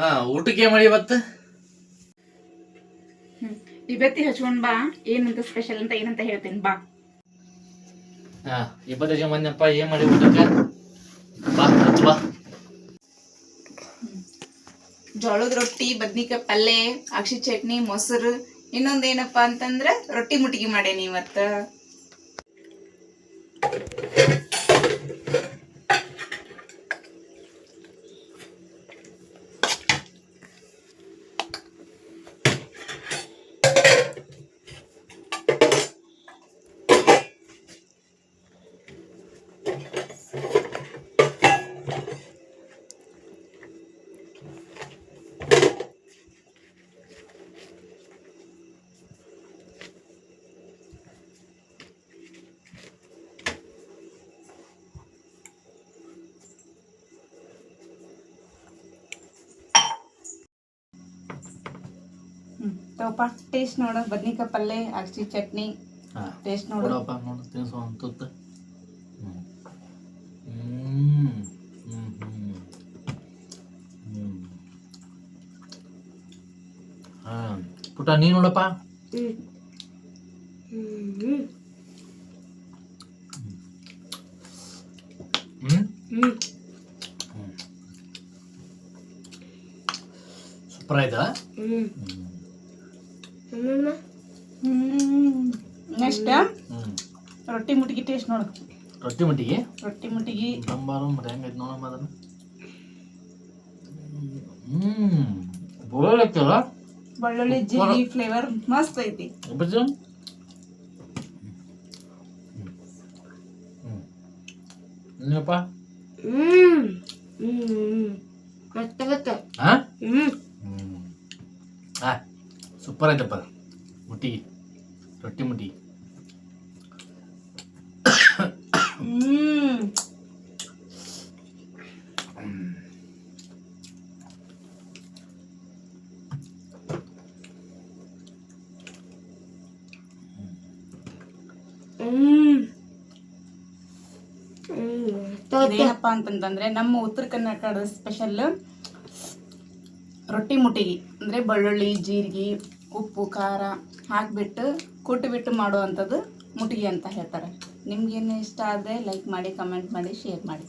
ಹಾ ಊಟಕ್ಕೆ ಮಾಡಿ ಇವತ್ತು? ಇವತ್ತಿ ಹಚ್ಕೊಂಡ್ ಬಾ ಏನಂತ ಸ್ಪೆಷಲ್ ಅಂತ ಏನಂತ ಹೇಳ್ತೀನಿ ಬಾ. ಹಾ ಹಚ್ಚ ಮಂದಿನಪ್ಪ ಏನ್ ಮಾಡಿ ಊಟಕ್ಕೆ? ಬಾ ಹಚ್ಚು ಬಾ. ಜೋಳದ ರೊಟ್ಟಿ ಬದ್ನಿಕಾಯಿ ಪಲ್ಲೆ ಅಕ್ಷಿ ಚಟ್ನಿ ಮೊಸರು ಇನ್ನೊಂದೇನಪ್ಪಾ ಅಂತಂದ್ರ ರೊಟ್ಟಿ ಮುಟ್ಟಿಗೆ ಮಾಡೇನಿ ಇವತ್ತ. ತಗೋಪ ಟೇಸ್ಟ್ ನೋಡು. ಬದ್ನಿಕಾಯಿ ಪಲ್ಯ ಅಗಸಿ ಚಟ್ನಿ. ಹಾ. ಟೇಸ್ಟ್ ನೋಡು. ನೋಡಪ್ಪ ನೋಡು ತಿನ್ಸು ಒಂದು ತುತ್ತು ಹ್ಮ್. ಹ್ಮ್ ಹ್ಮ್ ಹ್ಮ್. ಹ್ಮ್. ಹಾ. ಪುಟ ನೀ ನೋಡಪ್ಪ. ಸೂಪರ್ ಆಯ್ತಾ? ನೆಕ್ಸ್ಟ್ ಹ್ಮ್ ರೊಟ್ಟಿ ಮುಟ್ಟಿಗೆ ಟೇಸ್ಟ್ ನೋಡು ರೊಟ್ಟಿ ಮಟ್ಟಿಗೆ ರೊಟ್ಟಿ ಮುಟ್ಟಿಗೆ ಸಾಂಬಾರು ಮತ್ತೆ ಹೆಂಗೈತೆ ನೋಡಮ್ಮ ಅದನ್ನ ಹ್ಮ್ ಬೋಳೈತಲ್ಲ ಬೆಳ್ಳುಳ್ಳಿ ಜೀರಿಗೆ ಫ್ಲೇವರ್ ಮಸ್ತ್ ಐತಿ ಬಜ್ಜು ನೀನಪ್ಪ ಹಾ ಹ್ಮ್ ಹಾ ಸೂಪರ್ ಆಯ್ತಪ್ಪ ಮುಟ್ಟಿಗೆ ರೊಟ್ಟಿ ಮುಟ್ಟಿಗೆ ಹ್ಮ್ ಇದೇನಪ್ಪ ಅಂತಂತಂದ್ರೆ ನಮ್ಮ ಉತ್ತರ ಕರ್ನಾಟಕದ ಸ್ಪೆಷಲ್ ರೊಟ್ಟಿ ಮುಟ್ಟಿಗೆ, ಅಂದರೆ ಬೆಳ್ಳುಳ್ಳಿ, ಜೀರಿಗೆ, ಉಪ್ಪು, ಖಾರ ಹಾಕಿಬಿಟ್ಟು ಕುಟ್ಟು ಬಿಟ್ಟು ಮಾಡುವಂಥದ್ದು ಮುಟ್ಟಿಗೆ ಅಂತ ಹೇಳ್ತಾರೆ. ನಿಮ್ಗೇನು ಇಷ್ಟ ಆದರೆ ಲೈಕ್ ಮಾಡಿ ಕಮೆಂಟ್ ಮಾಡಿ ಶೇರ್ ಮಾಡಿ.